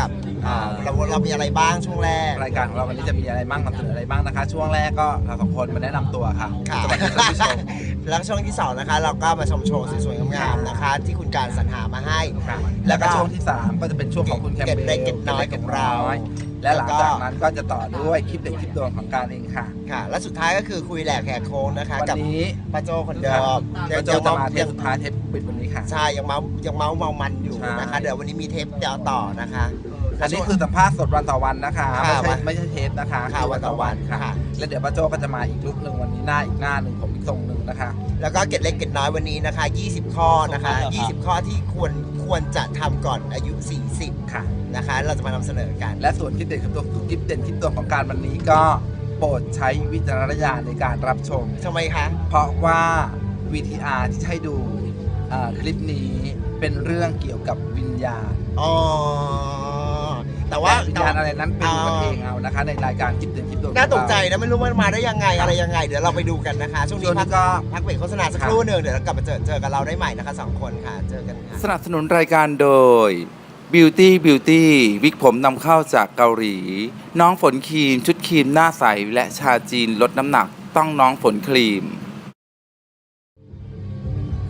กับอ่าเราเรามีอะไรบ้างช่วงแรก รายการของเราวันนี้จะมีอะไรบ้างนำเสนออะไรบ้างนะคะ ช่วงแรกก็เราสองคนมาแนะนำตัวค่ะค่ะ สวัสดีท่านผู้ชม แล้วช่วงที่สองนะคะ เราก็มาชมโชว์สวยๆงามๆนะคะ ที่คุณการสรรหามาให้ค่ะแล้แล้ววก็ก็ช่วงที่ 3 ก็จะเป็นช่วงของคุณแคมเก็บเบลเล็กเก็บน้อยของเรา และหลังจากนั้นก็จะต่อด้วยคลิปเด็กคลิปโดนของการเองค่ะ ค่ะ และสุดท้ายก็คือคุยแหลกแหกโค้งนะคะวันกับนี้ป้าโจคนเดิมก็จะจะมาเทปสุดท้ายเทปปิดวันนี้ค่ะ ใช่ยังเมายังเมาเมามันอยู่ใช่นะคะเดี๋ยววันนี้มีเทปเดียวต่อนะคะ อันนี้คือสัมภาษณ์สดวันต่อวันนะคะค่ะไม่ใช่ไม่ใช่เทปนะคะค่ะคือวันต่อวันค่ะ ค่ะ แล้วเดี๋ยวป้าโจก็จะมาอีกลุกหนึ่งวันนี้หน้าอีกหน้าหนึ่งผมอีกทรงหนึ่งนะคะ แล้วก็เก็ดเล็กเก็ดน้อยวันนี้นะคะ 20 ข้อนะคะ 20 ข้อที่ควรควรจะทำก่อนอายุ 40 ค่ะ นะคะ เราจะมานำเสนอกัน และส่วนคลิปเด่นคลิปตัวคลิปเด่นคลิปตัวของการวันนี้ก็โปรดใช้วิจารณญาณในการรับชม ทำไมคะ เพราะว่า VTR ที่ให้ดูเอ่อคลิปนี้เป็นเรื่องเกี่ยวกับวิญญาณอ๋อ แต่ว่า แต่วิญญาณอะไรนั้นไปดูกันอ๋อเองเอานะคะ ในรายการคลิปเด่นคลิปตัวน่าตกใจนะ ไม่รู้มันมาได้ยังไงอะไรยังไง เดี๋ยวเราไปดูกันนะคะ ช่วงช่นี้วงพักนี้ก็ พักเบรกโฆษณาสักครู่หนึ่งเดี๋ยวเรากลับมาเจอเจอกันเราได้ใหม่นะคะสองคนค่ะ เจอกันค่ะ สนับสนุนรายการโดย Beauty Beauty วิกผมนำเข้าจากเกาหลี น้องฝนครีม ชุดครีมหน้าใส และชาจีนลดน้ำหนัก ต้องน้องฝนครีม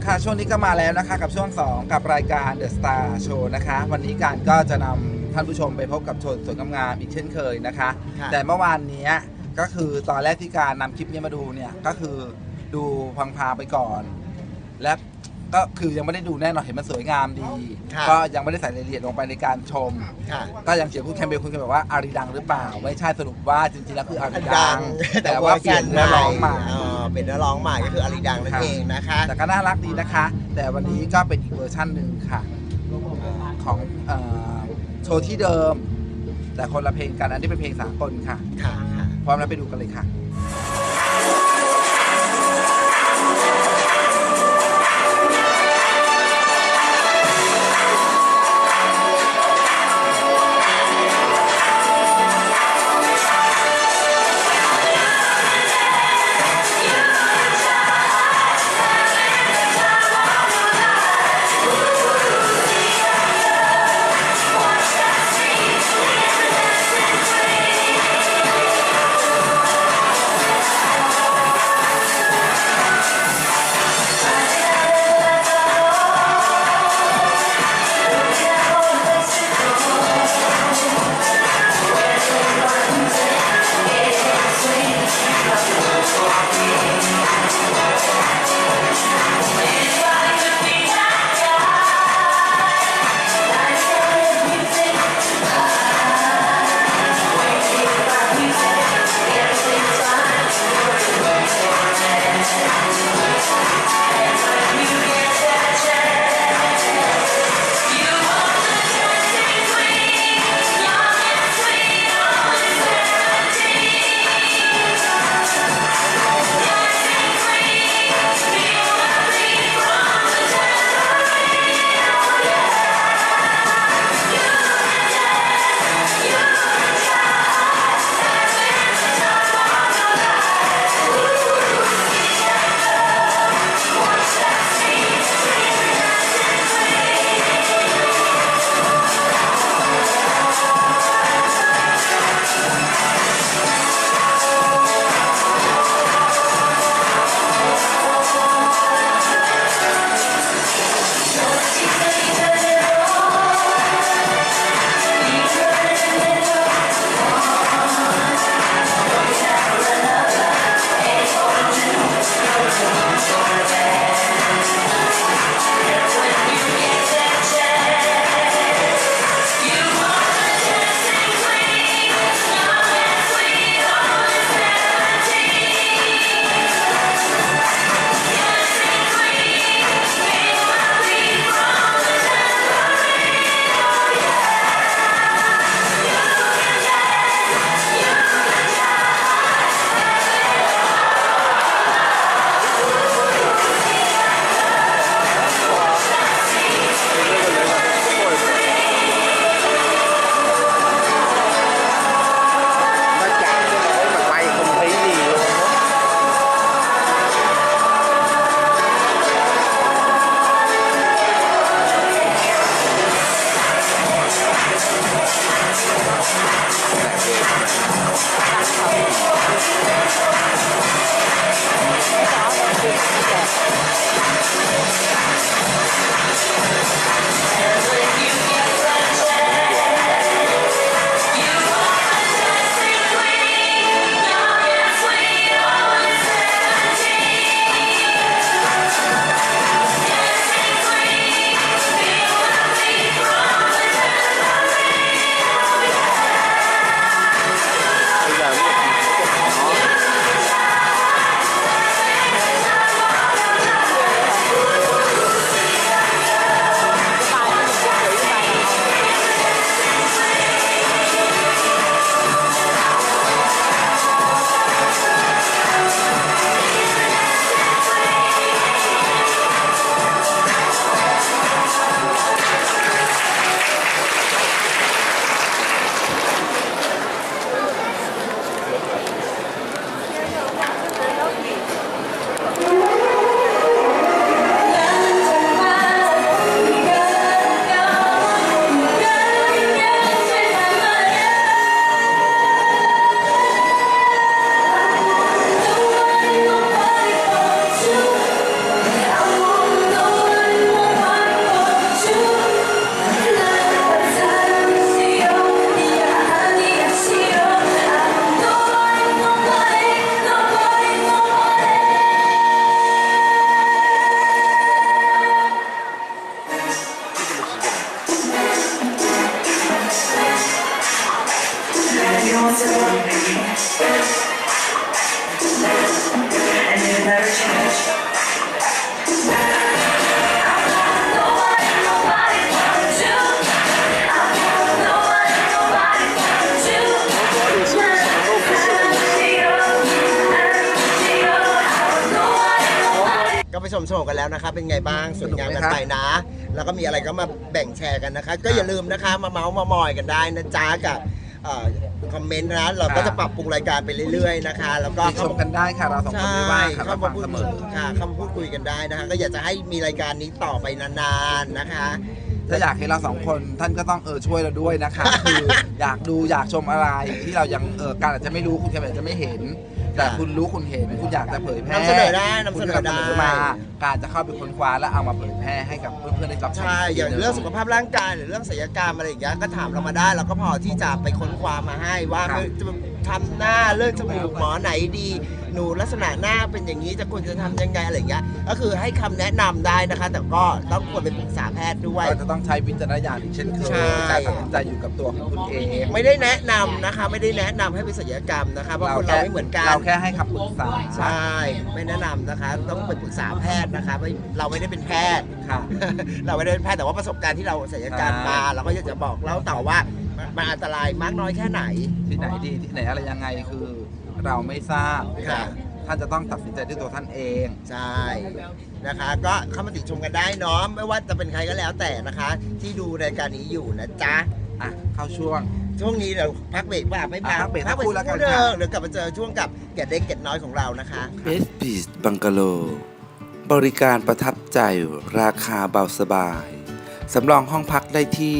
ค่ะช่วงนี้ก็มาแล้วนะคะ กับช่วง 2 กับรายการ The Star Show นะคะ วันนี้การก็จะนำท่านผู้ชมไปพบกับโชว์สวยงามๆอีกเช่นเคยนะคะ ค่ะแต่เมื่อวานเนี้ยก็คือตอนแรกที่การนำคลิปนี้มาดูเนี่ยก็คือดูพังพาไปก่อน และ ก็คือยังไม่ได้ดูแน่นอนเห็นมันสวยงามดี ค่ะ ก็ยังไม่ได้ใส่รายละเอียดลงไปในการชม ค่ะ ก็ยังเขียนคุณแคมเบลคุณแคมเบลว่าอารีดังหรือเปล่า ไม่ใช่สรุปว่าจริงๆแล้วคืออารีดัดัง งแต่แต่ว่าว่าเปเปลี่ลี่ยยนนเนื้เนื้ออร้ร้อองงใหม่ใหม่เออเป็นเนื้อร้องใหม่ก็คืออารีดังนั่นครับเองนะคะ แต่ก็น่ารักดีนะคะ แต่วันนี้ก็เป็นอีกเวอร์ชันหนึ่งค่ะของเอ่อโชว์ที่เดิม แต่คนละเพลงกันอันนี้เป็นเพลงสากลค่ะ ค่ะค่ะพร้อมแล้วไปดูกันเลยค่ะ ชมโชว์กันแล้วนะคะ เป็นไงบ้างสวยงามกันสนุกไหมครับไปนะ แล้วก็มีอะไรก็มาแบ่งแชร์กันนะคะ ก็อย่าลืมนะคะมาเมาส์มามอยกันได้นะจ๊ะกับเอ่อคอมเมนต์นะเราก็จะปรับปรุงรายการไปเรื่อยๆนะคะ แล้วก็ติชมกันได้ค่ะเราสองคนใช่ไม่ว่าค่ะเข้าเราฟัมางพูดเสมอ ค่ะเข้ามาพูดคุยกันได้นะคะ ก็อยากจะให้มีรายการนี้ต่อไปนานๆนะคะ ถ้าอยากให้เราสองคนท่านก็ต้องเออช่วยเราด้วยนะคะ คืออยากดูอยากชมอะไรที่เรายังเออการอาจจะไม่รู้คุณแค่อาจจะไม่เห็น แต่ค่ะคุณรู้คุณเห็นคุณอยากจะเผยแพร่นำเสนอได้นำเสนอได้ คุณก็มาการจะเข้าไปค้นคว้าและเอามาเผยแพร่ให้กับเพื่อนๆได้รับชมใช่อย่างเรื่องสุขภาพร่างกายหรือเรื่องศัลยกรรมอะไรอย่างเงี้ยก็ถามเรามาได้เราก็พอที่จะไปค้นคว้ามาให้ว่าครับเฮ้ยจะ ทำหน้าเรื่องจมูกหมอไหนดี หนูลักษณะหน้าเป็นอย่างนี้จะควรจะทำยังไงอะไรอย่างเงี้ยก็คือให้คำแนะนำได้นะคะ แต่ก็ต้องควรไปปรึกษาแพทย์ด้วย เราจะต้องใช้วิจารณญาณอีกเช่นเคยใช่ การตัดสินใจอยู่กับตัวของคุณเองไม่ได้แนะนำนะคะ ไม่ได้แนะนำให้ไปศัลยกรรมนะคะเพราะคนเราไม่เหมือนกัน เราแค่ให้คำปรึกษาใช่ไม่แนะนำนะคะ ต้องไปปรึกษาแพทย์นะคะไม่เราไม่ได้เป็นแพทย์ ค่ะ เราไม่ได้เป็นแพทย์แต่ว่าประสบการณ์ที่เราศัลยกรรมมาใช่เราก็อยากจะบอกเล่าต่อว่า มันอันตรายมากน้อยแค่ไหน ที่ไหนดีที่ไหนอะไรยังไงคือเราไม่ทราบค่ะ ท่านจะต้องตัดสินใจด้วยตัวท่านเอง ใช่นะคะ ก็เข้ามาติชมกันได้เนาะไม่ว่าจะเป็นใครก็แล้วแต่นะคะ ที่ดูรายการนี้อยู่นะจ๊ะ อะ เข้าช่วง ช่วงนี้เราพักเบรกป่ะไม่พักอะพักเบรกพักเบรสักครู่แล้วกัน เดิค่ะมเดี๋ยวกลับมาเจอช่วงกับแกะเด็กแกะน้อยของเรานะคะ เบสบีสบังกะโล บริการประทับใจราคาเบาสบาย สำรองห้องพักได้ที่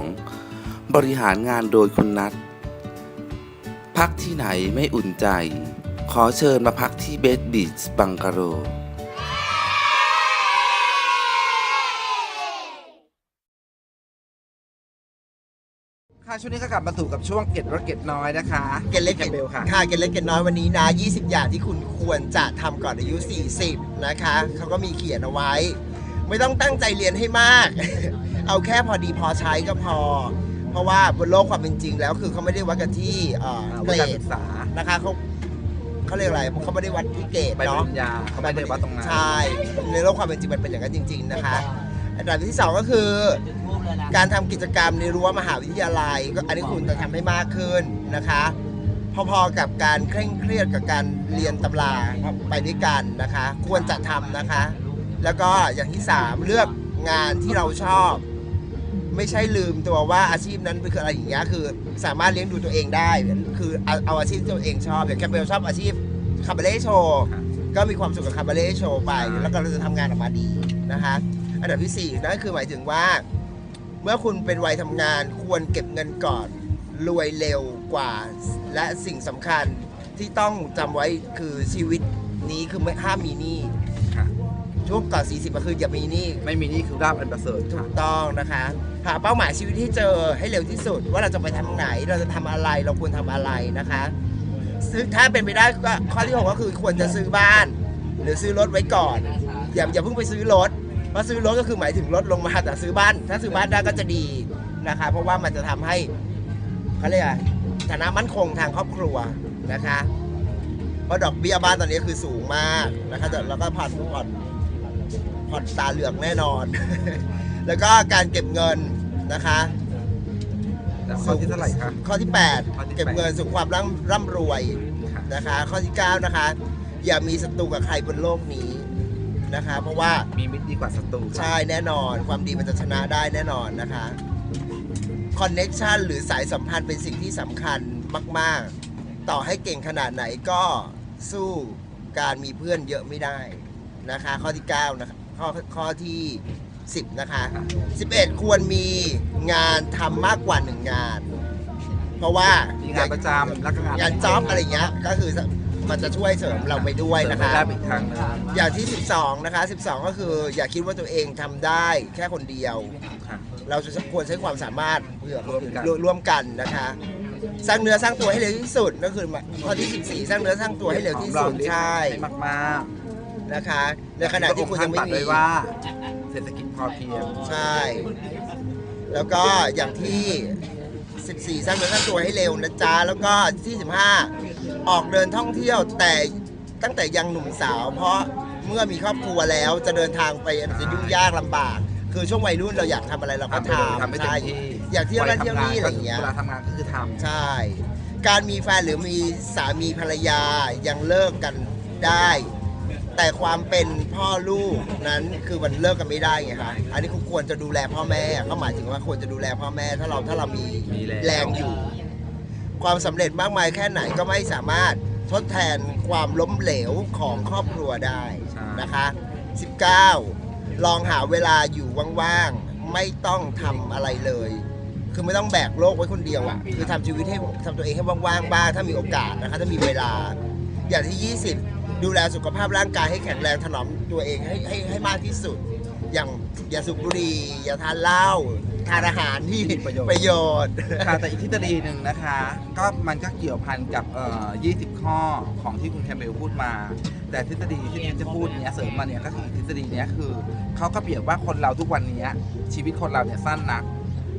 092-790-7502 บริหารงานโดยคุณนัท พักที่ไหนไม่อุ่นใจ ขอเชิญมาพักที่เบสบีชบังกะโร ค่ะช่วงนี้ก็กลับมาสู่กับช่วงเก็ดรถเก็ดน้อยนะคะเกล็ดเล็กแคมเบลค่ะ ค่ะเกล็ดเล็กเกล็ดน้อยวันนี้นะ 20 อย่างที่คุณควรจะทำก่อนอายุ 40 นะคะ เขาก็มีเขียนเอาไว้ ไม่ต้องตั้งใจเรียนให้มาก เอาแค่พอดีพอใช้ก็พอ เพราะว่าบนโลกความเป็นจริงแล้วคือเขาไม่ได้วัดกันที่เอ่ออ่าเกวุรฒิการดศึกษานะคะเขาเขาเรียกอะไรเขาไม่ได้วัดที่เกรดใบปเนาะ ริญญาเขาไม่ได้วัดตรงนั้น ใช่ ในโลกความเป็นจริงมันเป็นอย่างนั้นจริง ๆ นะคะ อันดับที่สองก็คือการทำกิจกรรมในรั้วมหาวิทยาลัยก็อันนี้คุณจะทำให้มากขึ้นนะคะ พอๆกับการเคร่งเครียดกับการเรียนตำราไปด้วยกันนะคะ ควรจะทำนะคะ แล้วก็อย่างที่สามเลือกงานที่เราชอบ ไม่ใช่ลืมตัวว่าอาชีพนั้นเป็นอะไรอย่างเงี้ยคือ สามารถเลี้ยงดูตัวเองได้ คือเอาเอาอาชีพที่ตัวเองชอบอย่างแคมเบลชอบอาชีพคาบาเล่โชว์ก็มีความสุขกับคาบาเล่โชว์ไป แล้วก็เราจะทำงานออกมาดีนะคะ อันดับที่สี่นั่นคือหมายถึงว่า เมื่อคุณเป็นวัยทำงานควรเก็บเงินก่อน รวยเร็วกว่า และสิ่งสำคัญที่ต้องจำไว้คือชีวิตนี้คือไม่ห้ามมีหนี้ค่ะ ช่วงก่อน40ก็คืออย่ามีหนี้ ไม่มีนี่คือราบอันประเสริฐถูค่ะ กต้องนะคะ หาเป้าหมายชีวิตที่เจอให้เร็วที่สุด ว่าเราจะไปทางไหนเราจะทำอะไรเราควรทำอะไรนะคะซื้อถ้าเป็นไปได้ก็ข้อที่หกก็คือควรจะซื้อบ้าน หรือซื้อรถไว้ก่อน อย่าอย่าเพิ่งไปซื้อรถ เพราะซื้อรถก็คือหมายถึงรถลงมาแต่ซื้อบ้าน ถ้าซื้อบ้านได้ก็จะดีนะคะ เพราะว่ามันจะทำให้เขาเรียกอะไรฐานะมั่นคงทางครอบครัวนะคะเพราะดอกเบี้ยบ้านตอนนี้คือสูงมากนะคะแต่แล้วก็ผ่อนผ่อนผ่อนตาเหลือกแน่นอน แล้วก็การเก็บเงินนะคะแต่ข้อที่เท่าไหร่คะข้อที่ข้อที่ 8 เก็บเงินสู่ความร่ำร่ำรวยค่ะนะคะ ข้อที่ 9 นะคะ อย่ามีศัตรูกับใครบนโลกนี้ นะคะ เพราะว่ามีมิตรดีกว่าศัตรูค่ะใช่แน่นอน ความดีมันจะชนะได้แน่นอนนะคะคอนเน็ชันหรือสายสัมพันธ์เป็นสิ่งที่สำคัญมาก ๆ ต่อให้เก่งขนาดไหนก็สู้การมีเพื่อนเยอะไม่ได้นะคะ ข้อที่ 9 นะคะข้อข้อที่ 10 นะคะ 11 ควรมีงานทำมากกว่า 1 งาน เพราะว่ามีงานประจำแล้วก็งานงานจ็อบอะไรเงี้ยก็คือ มันจะช่วยเสริมเราไปด้วยนะคะได้อีกทางหนึงอย่างที่ 12 นะคะ 12 ก็คืออย่าคิดว่าตัวเองทำได้แค่คนเดียว ค่ะ เราจะควรใช้ความสามารถเพื่อคนอื่นร่วมกันร่วมกันนะคะ สร้างเนื้อสร้างตัวให้เร็วที่สุดก็คือข้อที่ 14 สร้างเนื้อสร้างตัวให้เร็วที่สุดใช่มากมากนะคะ ๆในขณะที่คุณยังไม่พระองตัดมี ไว้ว่า เศรษฐกิจพอเพียง ใช่ แล้วก็อย่างที่ 14 สร้างเนื้อสร้างตัวให้เร็วนะจ๊ะ แล้วก็ที่15 ออกเดินท่องเที่ยวแต่ตั้งแต่ยังหนุ่มสาว เพราะเมื่อมีครอบครัวแล้วจะเดินทางไปจะยุ่งยากลำบาก คือช่วงวัยรุ่นเราอยากทำอะไรเราก็ทำไปเลยทำทำให้เต็มใช่ที่อยากเที่ยวนั่นเที่ยวนี่อะไรอย่างเงี้ย เวลาทำงานก็คือทำใช่ การมีแฟนหรือมีสามีภรรยายังเลิกกันได้ แต่ความเป็นพ่อลูกนั้นคือมันเลิกกันไม่ได้ไงคะอันนี้คุณควรจะดูแลพ่อแม่ก็หมายถึงว่าควรจะดูแลพ่อแม่ ถ้าเราถ้าเรามีมีแรง แรงอยู่ ความสำเร็จมากมายแค่ไหนก็ไม่สามารถทดแทนความล้มเหลวของครอบครัวได้ใช่นะคะ 19 ลองหาเวลาอยู่ว่างๆ ไม่ต้องทำอะไรเลย คือไม่ต้องแบกโลกไว้คนเดียวอะ่ะ คือทำชีวิตให้ทำตัวเองให้ว่างๆ บ้าง ถ้ามีโอกาสนะคะ ถ้ามีเวลา อย่างที่ 20 ดูแลสุขภาพร่างกายให้แข็งแรงถนอมตัวเองให้ให้ให้มากที่สุด อย่างอย่าสูบบุหรี่อย่าทานเหล้าทานอาหารที่มีประโยชน์ ประโยชน์ ค่ะแต่อีกทฤษฎีหนึ่งนะคะ ก็มันก็เกี่ยวพันกับเอ่อ20 ข้อของที่คุณแคมเบลพูดมา แต่ทฤษฎีที่ที่จะพูดเนี้ยเสริมมาเนี่ยก็คืออีกทฤษฎีเนี้ยคือเขาก็เปรียบว่าคนเราทุกวันเนี้ยชีวิตคนเราเนี่ยสั้นนัก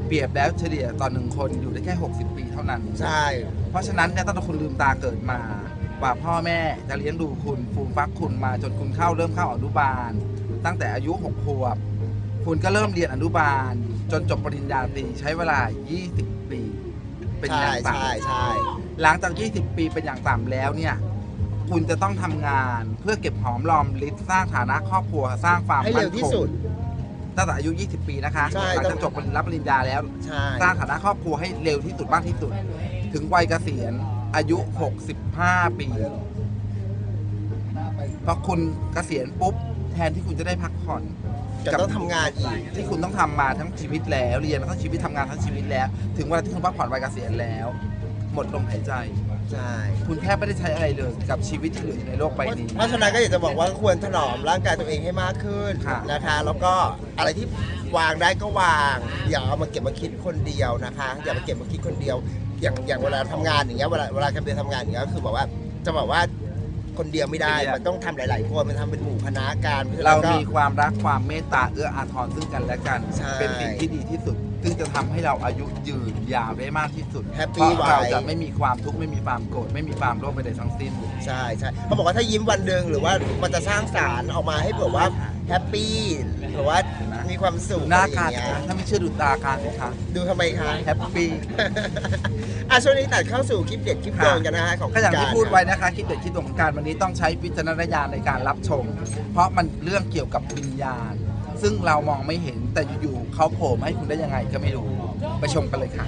เปรียบแล้วเฉลี่ยต่อหนึ่งคนอยู่ได้แค่ 60 ปีเท่านั้น ใช่ เพราะฉะนั้นเนี่ยตั้งแต่คุณลืมตาเกิดมา กว่าพ่อแม่จะเลี้ยงดูคุณฟูมฟักคุณมาจนคุณเข้าเริ่มเข้าอนุบาล ตั้งแต่อายุ6ขวบ คุณก็เริ่มเรียนอนุบาล จนจบปริญญาตรีใช้เวลา 20 ปี เป็นอใช่ย่างต่ใช่ใช่ำหลังจาก 20 ปีเป็นอย่างต่ำแล้วเนี่ย คุณจะต้องทำงานเพื่อเก็บหอมรอมริบสร้างฐานะครอบครัวสร้างความให้เร็วที่สุด ตั้งแต่อายุ 20 ปีนะคะใช่ หลังจากจบรับปริญญาแล้ว ใช่ สร้างฐานะครอบครัวให้เร็วที่สุดมากที่สุด ถึงวัยเกษียณ อายุ 65 ปีพอคุณเกษียณปุ๊บ แทนที่คุณจะได้พักผ่อนจะต้องทำงานอีก ที่คุณต้องทำมาทั้งชีวิตแล้ว เรียนมาทั้งชีวิตทำงานทั้งชีวิตแล้ว ถึงเวลาที่คุณพักผ่อนวัยเกษียณแล้ว หมดลมหายใจ ใช่คุณแทบไม่ได้ใช้อะไรเลยกับชีวิตที่เหลืออยู่ในโลกใบนี้ เพราะฉะนั้นก็อยากจะบอกว่าควรถนอมร่างกายตัวเองให้มากขึ้นค่ะ นะคะ แล้วก็อะไรที่วางได้ก็วาง อย่าเอามาเก็บมาคิดคนเดียวนะคะ อย่ามาเก็บมาคิดคนเดียว อย่างอย่างเวลาทำงานอย่างเงี้ยเวลาเวลากันไปทำงานอย่างเงี้ยก็คือบอกว่าจะบอกว่าคนเดียวไม่ได้มันต้องทำหลาย ๆ คนมันทำเป็นหมู่คณะการพะฉะเรานั้นก็ มีความรักความเมตตาเอื้ออาทรซึ่งกันและกัน ใช่เป็นสิ่งที่ดีที่สุด ซึ่งจะทำให้เราอายุยืนยาวได้มากที่สุด Happy เพราะเราไว้จะไม่มีความทุกข์ไม่มีความโกรธไม่มีความโลภใดๆทั้งสิ้น ใช่ใช่เขาบอกว่าถ้ายิ้มวันหนึ่งหรือว่ามันจะสร้างสารออกมาให้แบบว่าแฮปปี้หรือว่า มีความสุขหน้าอะไรอย่าการงเงี้ยถ้าไม่เชื่อดูตาการสิคะดูทำไมคะแฮปปี้อะช่วงนี้ตัดเข้าสู่คลิปเด็ดคลิปโดนกันนะฮะของก็อย่างที่คุณรพูดไว้นะคะคลิปเด็ดคลิปโดนของการวันนี้ต้องใช้วิจารณญาณในการรับชม เพราะมันเรื่องเกี่ยวกับวิญญาณ ซึ่งเรามองไม่เห็นแต่อยู่ๆเขาโผล่มาให้คุณได้ยังไงก็ไม่รู้ไปชมกันเลยค่ะ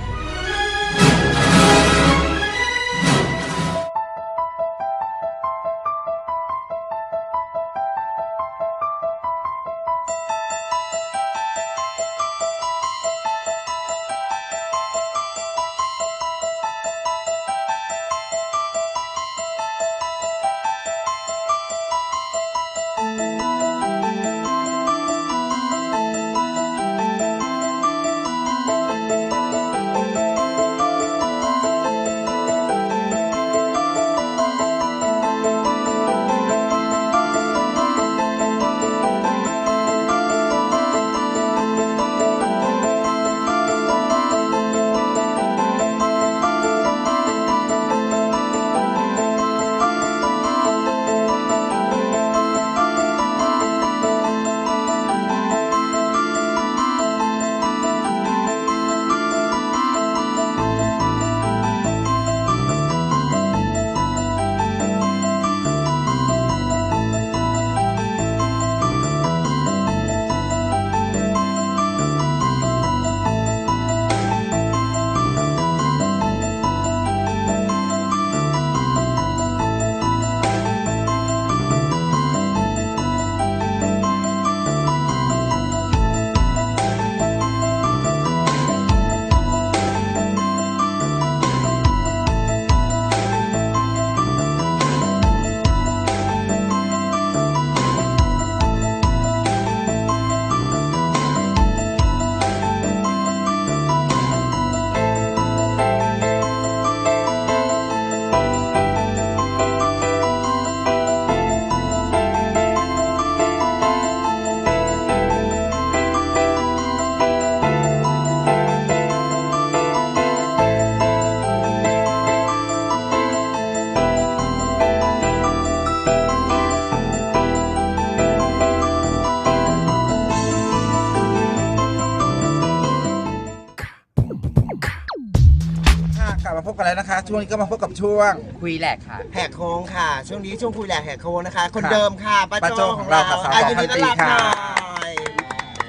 ช่วงนี้ก็มาพบกับช่วง คุยแหลกค่ะ แหกโค้งค่ะ ช่วงนี้ช่วงคุยแหลกแหกโค้งนะคะ คนค่ะเดิมค่ะป้าป้าโจโจ้ของเราค่ะสาวอะสองยินดีต้อนรับพันปีหค่ะน่อย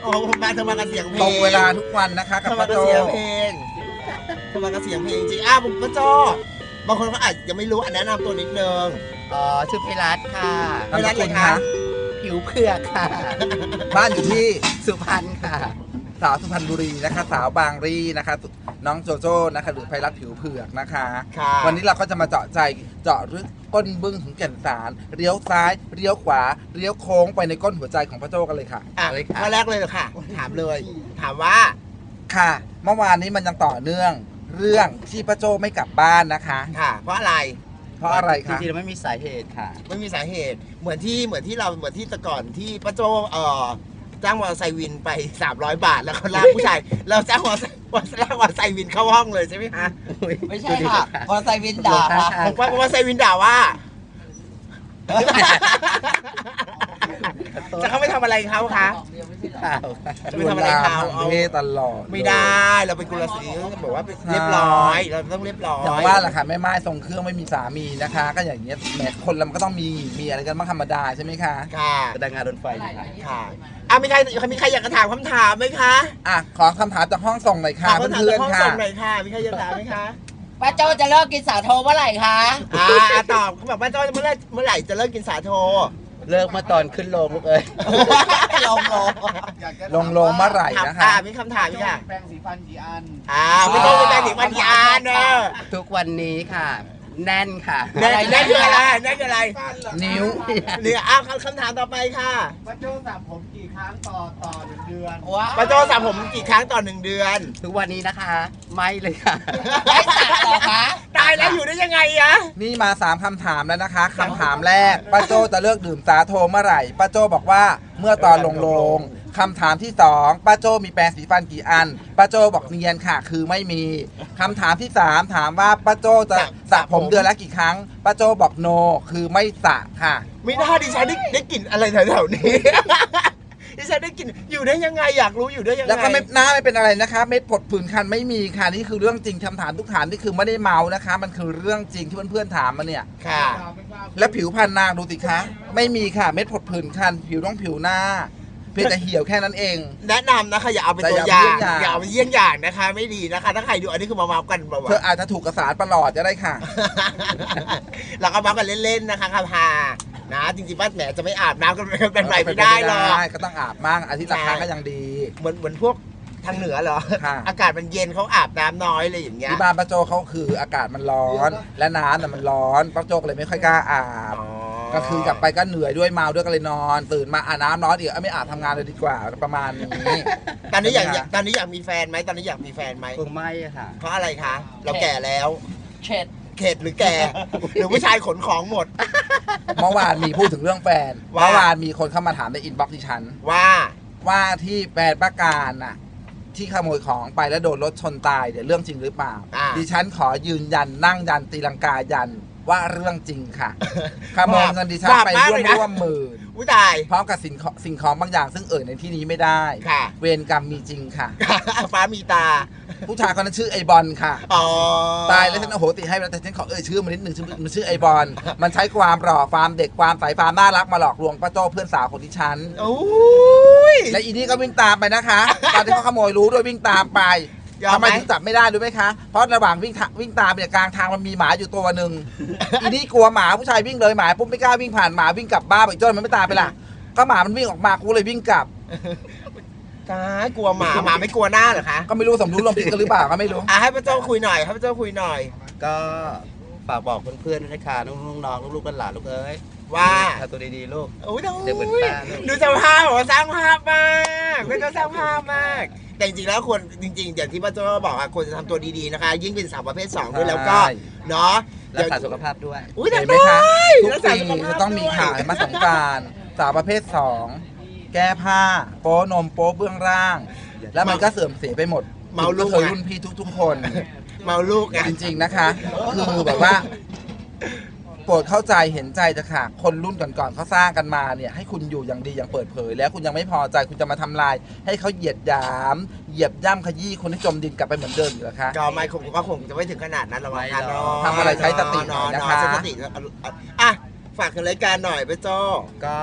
โอ้ผมมาเธอมากับเสียงเพลงตรงเวลาทุกวันนะคะกับเธอมาป้ากับโจ เสียงเพลงเธอมากับเสียงเพลงจริงๆอ้าวป้าโจบางคนเขาอาจจะไม่รู้อะแนะนำตัวนิดนึงอ๋อชื่อพิรัตค่ะไม่รัดเลยนามสกุลค่ะผิวเผือกค่ะ บ้านอยู่ที่สุพรรณค่ะ สาวสุพรรณบุรีนะคะ สาวบางรีนะคะ น้องโจโจ้นะคะ หรือไพรัตผิวเผือกนะคะ ค่ะวันนี้เราก็จะมาเจาะใจเจาะลึกก้นบึ้งถึงแก่นสารเลี้ยวซ้ายเลี้ยวขวาเลี้ยวโค้งไปในก้นหัวใจของพระโจกันเลยค่ะ อะเลยค่ะ ข้อแรกเลยเหรอค่ะ ถามเลย ถามว่า ค่ะ เมื่อวานนี้มันยังต่อเนื่องเรื่องที่พระโจไม่กลับบ้านนะคะ ค่ะ เพราะอะไรเพราะอะไรจคะริงๆแล้วไม่มีสาเหตุค่ะ ไม่มีสาเหตุ เหมือนที่ เหมือนที่เรา เหมือนที่แต่ก่อนที่ป้าโจเอ่อ จ้างมอเตอร์ไซค์วินไป 300 บาท แล้วเขาลากผู้ชาย เราจ้างมอเตอร์ไซค์ลากมอเตอร์ไซค์วินเข้าห้องเลยใช่ไหมคะไม่ใช่ค่ะมอไซค์วินด่าค่ะผมว่ามอเตอร์ไซค์วินด่าว่าจะเขาไม่ทำอะไรเขาคะจะไปทำอะไรเขาลวนลมทางเพศตลอดไม่ได้เราเป็นกุลสตรีต้องบอกว่าเรียบร้อยเราต้องเรียบร้อยอย่างว่าแหละค่ะแม่ไม้ทรงเครื่องไม่มีสามีนะคะ ก็อย่างเงี้ยแหมคนเรามันก็ต้องมีมีอะไรกันบ้างธรรมดาใช่ไหมคะค่ะกระดังงานรถไฟค่ะค่ะ อะมีใครมีใครอยากจะถามคำถามไหมคะอะขอคำถามจากห้องส่งหน่อยค่ะถามคำถามเพื่อจากห้องนๆค่ะส่งหน่อยค่ะ มีใครอยากถามไหมคะป้าโจจะเลิกกินสาโทเมื่อไหร่คะ อ่าตอบเขาบอกว่าเจ้าเมื่อไหรเมื่อไหร่จะเลิกกินสาโท เลิกมาตอนขึ้นโรงลูกเอ้ย ลงลงลงลงเมื่อไหร่นะคะ อ่ามีคำถามอีกค่ะแปรงสีฟันกี่อัน อ่าไม่ต้องเป็นแบงค์สีพันยานเนอะทุกวันนี้ค่ะ แน่นค่ะแน่แน่คืออะไรแน่คืออะไร นิ้ว เนี่ยอ้าวคำคำถามต่อไปค่ะป้าโจ้สระผมกี่ครั้งต่อต่อหนึ่งเดือนว้าวป้าโจ้สระผมกี่ครั้งต่อหนึ่งเดือน ทุกวันนี้นะคะ ไม่เลยค่ะไม่สระเหรอคะตายแล้วอยู่ได้ยังไงอะนี่มาสามคำถามแล้วนะคะคำถามแรกป้าโจจะเลิกดื่มสาโทเมื่อไหร่ป้าโจบอกว่าเมื่อตอนลงลง คำถามที่สองป้าโจมีแปรงสีฟันกี่อันป้าโจบอกเนียนค่ะ คือไม่มีคำถามที่สามถามว่าป้าโจจะสระผมเดือนละกี่ครั้งป้าโจบอกโน คือไม่สระค่ะ ไม่น่าดิฉันได้ได้กลิ่นอะไรแถวๆนี้ ดิฉันได้กลิ่นอยู่ได้ยังไงอยากรู้อยู่ได้ยังไงแล้วก็ไม่หน้าไม่เป็นอะไรนะคะเม็ดผดผื่นคันไม่มีค่ะนี่คือเรื่องจริงคำถามทุกถามนี่คือไม่ได้เมานะคะ มันคือเรื่องจริงที่เพื่อนๆถามมาเนี่ย ค่ะ แล้วผิวพรรณนางดูสิคะ ไม่มีค่ะเม็ดผดผื่นคัน ผิวต้องผิวหน้า เพียงแต่เหี่ยวแค่นั้นเอง แนะนำนะคะอย่าเอาเป็นแต่ตัวอย่าอย่างเอาเป็นเยี่ยงอย่างอย่าเอาเป็นเยี่ยงอย่างนะคะ ไม่ดีนะคะ ถ้าใครดูอันนี้คือมาเมากันแบบเธออาจจะถูกกระสานประหลอดจะได้ค่ะ เราก็เมากันเล่นๆนะคะค่ะพานะ จริงๆป้าแหมจะไม่อาบน้ำกันเป็นไรไม่ได้หรอก ก็ต้องอาบมั่งอาทิตย์ละครั้งก็ยังดี เหมือนเหมือนพวกทางเหนือเหรอ ค่ะ อากาศมันเย็นเขาอาบน้ำน้อยเลยอย่างเงี้ยที่บ้านป้าโจเขาคืออากาศมันร้อน และน้ำน่ะมันร้อนป้าโจก็เลยไม่ค่อยกล้าอาบ ก็คือกลับไปก็เหนื่อยด้วยเมาด้วยก็เลยนอน ตื่นมาอาบน้ำร้อนอีกเอ้ยไม่อาบทำงานเลยดีกว่าประมาณนี้ ตอนนี้อยากใช่ไหมคะตอนนี้อยากมีแฟนไหมตอนนี้อยากมีแฟนไหมคงไม่อะค่ะ เพราะอะไรคะ เราแก่แล้วเช็ดเข็ดหรือแก่ หรือผู้ชายขนของหมด เมื่อวานมีพูดถึงเรื่องแฟนว่า เมื่อวานมีคนเข้ามาถามในอินบ็อกซ์ที่ฉัน ว่าว่าที่แฟนประการน่ะ ที่ขโมยของไปแล้วโดนรถชนตายเดี๋ยวเรื่องจริงหรือเปล่า อ่า ดิฉันขอยืนยันนั่งยันตีลังกายัน ว่าเรื่องจริงค่ะขโมยเงินดิฉันไปบาปร่วมากมเลยนะร่วมหมื่นอุ้ยตายพร้อมกับสิ่งของสิ่งของบางอย่างซึ่งเอ่ยในที่นี้ไม่ได้ค่ะ เวรกรรมมีจริงค่ะ ฟ้ามีตา ผู้ชายคนนั้นชื่อไอบอลค่ะอ๋อตายแล้วฉันโอ้โหติให้ไปแล้วแต่ฉันขอเอ่ยชื่อมันนิดหนึ่งชื่อมันชื่อไอบอลมันใช้ความหล่อความเด็กความใสความน่ารักมาหลอกลวงป้าโจ้เพื่อนสาวคนที่ฉันโอ้ยและอีนี่ก็วิ่งตามไปนะคะ ตอนที่เขาขโมยรู้ด้วยวิ่งตามไป ยอมไหมทำไมถึงจับไม่ได้รู้ไหมคะ เพราะระหว่างวิ่งทะวิ่งตามเนี่ยกลางทางมันมีหมาอยู่ตัวหนึ่ง อีนี่กลัวหมาผู้ชายวิ่งเลยหมาปุ๊บไม่กล้าวิ่งผ่านหมาวิ่งกลับบ้านอีกจ้นมันไม่ตามไปล่ะ ก็หมามันวิ่งออกมากูเลยวิ่งกลับ ตายกลัวหมาหมาไม่กลัวหน้าเหรอคะก็ไม่รู้สมรู้ร่วมคิดกันหรือเปล่าก็ไม่รู้ อะให้พระเจ้าคุยหน่อยให้พระเจ้าคุยหน่อย ก็ฝากบอกเพื่อนๆด้วยนะคะน้องๆน้องๆลูกๆหลานๆลูกเอ้ยว่า ทำตัวดีๆลูก โอ้ยเดี๋ยวเหมือนป้าลูก ดูสภาพบอกว่าสร้างภาพมากพระเจ้าสร้างภาพมาก แต่จริงๆแล้วควรจริงๆอย่างที่พระเจ้าบอกอะควรจะทำตัวดีๆนะคะ ยิ่งเป็นสาวประเภทสองด้วยแล้วก็ใช่ เนาะรักษาสุขภาพด้วยอุ้ยแต่เห็นไหมคะทุกรักษาปีสุขภาพจะต้องมีข่าวด้วยมาสงกรารสาวประเภทสองแก้ผ้า โป๊นมโป๊เบื้องล่าง แล้วมันก็เสื่อมเสียไปหมดเมาลูกเคยไงรุ่นพี่ทุกๆคน เมาลูกไง จริงๆนะคะ คือแบบว่า โปรดเข้าใจเห็นใจจะค่ะ คนรุ่นก่อนๆเขาสร้างกันมาเนี่ยให้คุณอยู่อย่างดีอย่างเปิดเผย แล้วคุณยังไม่พอใจคุณจะมาทำลาย ให้เขาเหยียดหยาม เหยียบย่ำขยี้คนที่จมดินกลับไปเหมือนเดิมอยู่เหรอคะ ก็ไม่คงก็คงจะไม่ถึงขนาดนั้นหรอกนะคะเนาะทำอะไรใช้สติหน่อยนะคะ ใช้สติอะฝากถึงรายการหน่อยไปโจ ก็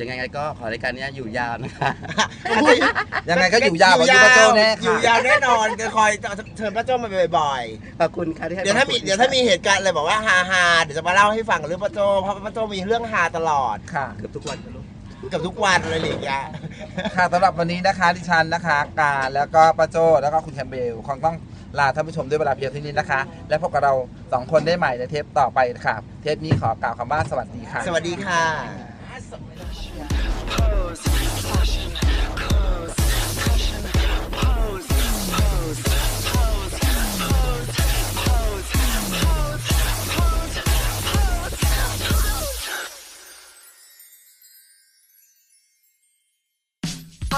ยังไงก็ขอรายการนี้อยู่ยาวนะคะ ยังไงก็อยู่ยาวกว่ายูปาโจแน่อยู่ค่ะยาวแน่นอนก็คอยเชิญพระโจมาบ่อยขอบคุณค่ะที่ให้ๆเดี๋ยวถ้ามีควเดี๋ยวถ้ามีเหตุการณ์อะไรบอกว่าฮาฮาๆเดี๋ยวจะมาเล่าให้ฟังเรื่องพระโจเพราะพระโจมีเรื่องฮาตลอดค่ะ เกือบทุกวันค่ะลูก เกับทุกวันอะไรอย่างเงี้ยค่ะสำหรับวันนี้นะคะดิฉันนะคะ การแล้วก็ป้าโจแล้วก็คุณแคมเบลคงต้องลาท่านผู้ชมด้วยเวลาเพียงเท่านี้นะคะ และพบกับเราสองคนได้ใหม่ในเทปต่อไปค่ะเทปนี้ขอกล่าวคำว่าสวัสดีค่ะ สวัสดีค่ะ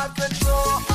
I control.